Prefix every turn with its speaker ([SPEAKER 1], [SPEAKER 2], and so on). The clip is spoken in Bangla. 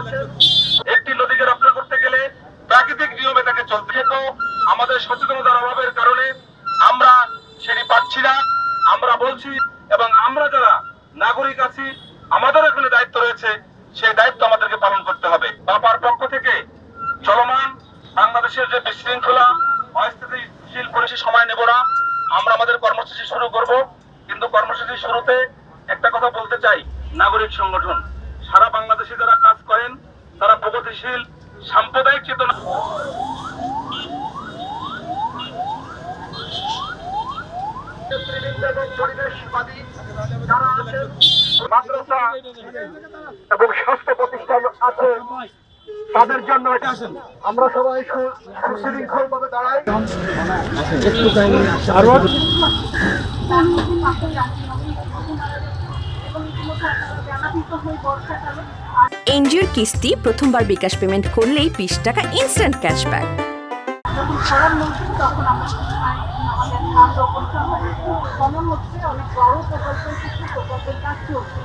[SPEAKER 1] আছেন,
[SPEAKER 2] একটি নদীকে রক্ষা করতে গেলে প্রাকৃতিক নিয়মে তাকে চলতে আমাদের সচেতনতার অভাবের কারণে আমরা সেটি পাচ্ছি না। আমরা বলছি এবং আমরা যারা নাগরিক আছি, আমাদের এখানে দায়িত্ব রয়েছে, সেই দায়িত্ব আমাদেরকে পালন করতে হবে। বাবার পক্ষ থেকে চলমান বাংলাদেশের যে বিশৃঙ্খলা, অস্থিতিশীল পরিস্থিতি সময় নেব না। আমরা আমাদের কর্মসূচি শুরু করব। কিন্তু কর্মসূচি শুরুতে একটা কথা বলতে চাই। নাগরিক সংগঠন। সারা বাংলাদেশে যারা কাজ করেন তারা প্রগতিশীল সাম্প্রদায়িক চেতনা
[SPEAKER 1] এবং পরিবেশবাদী যারা আছেন মাদ্রাসা এবং স্বাস্থ্য প্রতিষ্ঠান আছে। তাদের জন্য আমরা সবাই সু- সুশৃঙ্খল ভাবে দাঁড়াই
[SPEAKER 3] এনজিওর কিস্তি প্রথমবার বিকাশ পেমেন্ট করলেই বিশ টাকা ইনস্ট্যান্ট ক্যাশব্যাক
[SPEAKER 4] যখন খরার মৌসুম তখন আমরা আমাদের ধান রোপণ হচ্ছে অনেক বড় প্রকল্পের কিছু প্রকল্পের কাজ চলছে।